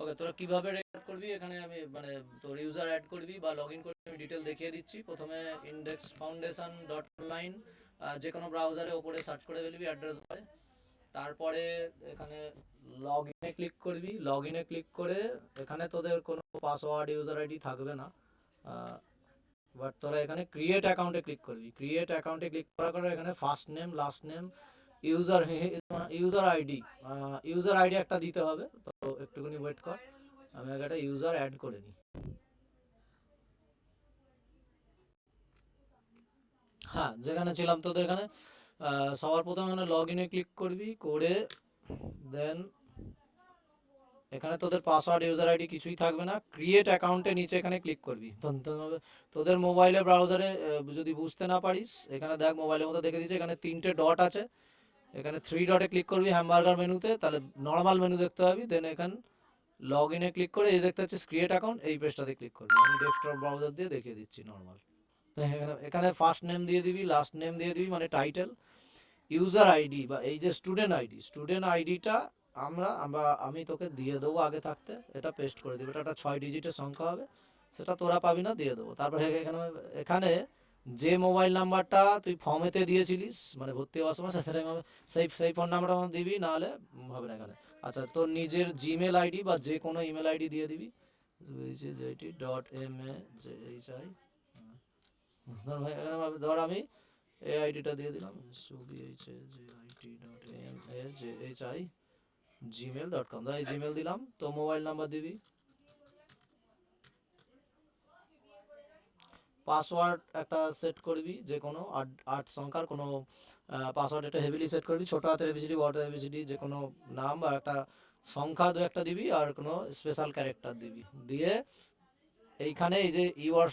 ওকে তোরা কীভাবে রেকর্ড করবি? এখানে আমি মানে তোর ইউজার অ্যাড করবি বা লগ ইন করবি, আমি ডিটেল দেখিয়ে দিচ্ছি। প্রথমে ইন্ডেক্স ফাউন্ডেশন ডট অনলাইন যে কোনো ব্রাউজারে ওপরে সার্চ করে ফেলবি অ্যাড্রেস বারে তারপরে এখানে লগ ইনে ক্লিক করবি। লগ ইনে ক্লিক করে এখানে তোদের কোনো পাসওয়ার্ড ইউজার আইডি থাকবে না। বাট তোরা এখানে ক্রিয়েট অ্যাকাউন্টে ক্লিক করবি। ক্রিয়েট অ্যাকাউন্টে ক্লিক করার পরে এখানে first name last name user user ID user ID একটা দিতে হবে। তো একটুখানি ওয়েট কর, আমি একটা ইউজার অ্যাড করে নিই। হ্যাঁ যেখানে ছিলাম তোদের এখানে সবার প্রথমে এখানে লগ ইনে ক্লিক করবি, করে দেন এখানে তোদের পাসওয়ার্ড ইউজার আইডি কিছুই থাকবে না। ক্রিয়েট অ্যাকাউন্টে নিচে এখানে ক্লিক করবি। তোদের মোবাইলে ব্রাউজারে যদি বুঝতে না পারিস, এখানে দেখ মোবাইলের মধ্যে দেখে দিচ্ছে এখানে তিনটে ডট আছে। এখানে থ্রি ডটে ক্লিক করবি হ্যামবার্গার মেনুতে, তাহলে নর্মাল মেনু দেখতে পাবি দেন এখানে লগ ইনে ক্লিক করে এই দেখতে পাচ্ছিস ক্রিয়েট অ্যাকাউন্ট এই পেজটাতে ক্লিক করবি। আমি ডেস্কটপ ব্রাউজার দিয়ে দেখিয়ে দিচ্ছি নর্মাল এখানে ফার্স্ট নেম দিয়ে দিবি লাস্ট নেম দিয়ে দিবি মানে টাইটেল ইউজার আইডি বা এই যে স্টুডেন্ট আইডি স্টুডেন্ট আইডিটা আমরা আমরা, আমি তোকে দিয়ে দেবো আগে থাকতে, এটা পেস্ট করে দিবি। এটা একটা ছয় ডিজিটের সংখ্যা হবে, সেটা তোরা পাবি না, দিয়ে দেবো। তারপরে এখানে এখানে যে মোবাইল নাম্বারটা তুই ফর্মেতে দিয়েছিলিস মানে ভর্তি হওয়ার সময় সে- সেটা সেই সেই ফোন নাম্বারটা আমার দিবি, নাহলে হবে না এখানে। আচ্ছা তোর নিজের জিমেল আইডি বা যে কোনো ইমেল আইডি দিয়ে দিবি। Dot M A J H I ধর আমি- এই আইডিটা দিয়ে দিলাম। Subi H A J I T dot M A J H I gmail dot com ধর এই জিমেল দিলাম তো মোবাইল নাম্বার দিবি। পাসওয়ার্ড একটা সেট করবি যে কোনো আট আট সংখ্যার কোনো পাসওয়ার্ড একটা হেভিলি সেট করবি ছোটো হাতের এবিসিডি বড় হাতের এবিসিডি যে কোনো নাম বা একটা সংখ্যা দু একটা দিবি আর কোনো স্পেশাল ক্যারেক্টার দিবি। দিয়ে এইখানে এই যে U R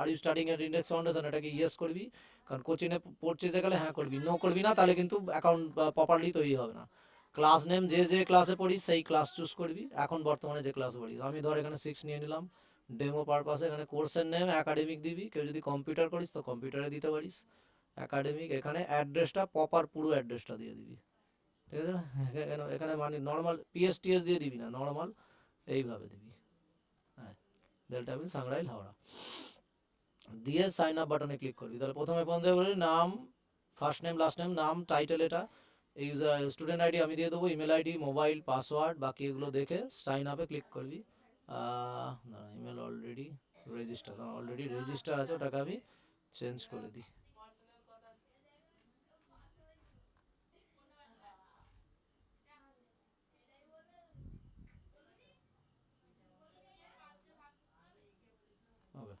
R U starting at index foundation এটাকে ইয়েস করবি কারণ কোচিংয়ে পড়ছিতে গেলে হ্যাঁ করবি নো করবি না তাহলে কিন্তু অ্যাকাউন্ট প্রপারলি তৈরি হবে না। ক্লাস নেম যে যে ক্লাসে পড়িস সেই ক্লাস চুজ করবি এখন বর্তমানে যে ক্লাসে পড়িস, আমি ধর এখানে সিক্স নিয়ে নিলাম। ডেমো পারপাসে এখানে কোর্সের নেম একাডেমিক দিবি। কেউ যদি কম্পিউটার করিস, তো কম্পিউটারে দিতে পারিস। একাডেমিক এখানে অ্যাড্রেসটা প্রপার পুরো অ্যাড্রেসটা দিয়ে দিবি। ঠিক আছে? এখানে মানে নর্মাল পিএসটিএস দিয়ে দিবি না নর্মাল এইভাবে দিবি। হ্যাঁ ডেল্টা মিল সাংরাইল হাওড়া। দিয়ে সাইন আপ বাটনে ক্লিক করবি। তাহলে প্রথমে বন্ধ করবি নাম ফার্স্ট নেম লাস্ট নেম নাম টাইটেল এটা ইউজার স্টুডেন্ট আইডি আমি দিয়ে দেবো ইমেল আইডি মোবাইল পাসওয়ার্ড বাকি এগুলো দেখে সাইন আপে ক্লিক করবি। ইমেল রেজিস্টার অলরেডি রেজিস্টার আছে, ওটাকে আমি চেঞ্জ করে দিই। হবে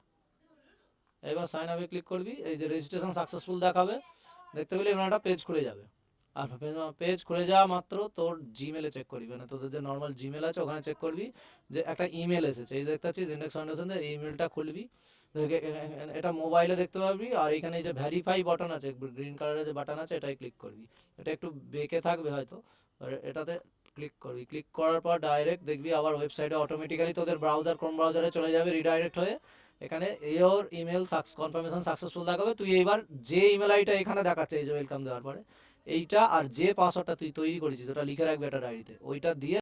এবার সাইন আপে ক্লিক করবি, এই যে রেজিস্ট্রেশন সাকসেসফুল দেখাবে, দেখতে পেলে এখানে একটা পেজ খুলে যাবে। আর পেজ খুলে যাওয়া মাত্র তোর জিমেলে চেক করবি। মানে তোদের যে নর্মাল জিমেল আছে, ওখানে চেক করবি যে একটা ইমেল এসেছে। এই দেখতে পাচ্ছিস ইন্ডেক্স ফাউন্ডেশন ইমেলটা খুলবি। এটা মোবাইলে দেখতে পাবি, আর এখানে যে ভ্যারিফাই বাটন আছে গ্রিন কালারের যে বাটন আছে এটাই ক্লিক করবি। এটা একটু বেঁকে থাকবে হয়তো এটাতে ক্লিক করবি। ক্লিক করার পর ডাইরেক্ট দেখবি আবার ওয়েবসাইটে অটোমেটিক্যালি তোদের ব্রাউজার কোন ব্রাউজারে চলে যাবে রিডাইরেক্ট হয়ে। এখানে ইয়োর ইমেল সাকস কনফার্মেশন সাকসেসফুল দেখাবে। তুই এইবার যে ইমেল আইটা এখানে দেখাচ্ছে, এই যে ওয়েলকাম দেওয়ার পরে এইটা আর যে পাসওয়ার্ডটা তুই তৈরি করেছিস ওটা লিখে রাখবি একটা ডায়েরিতে ওইটা দিয়ে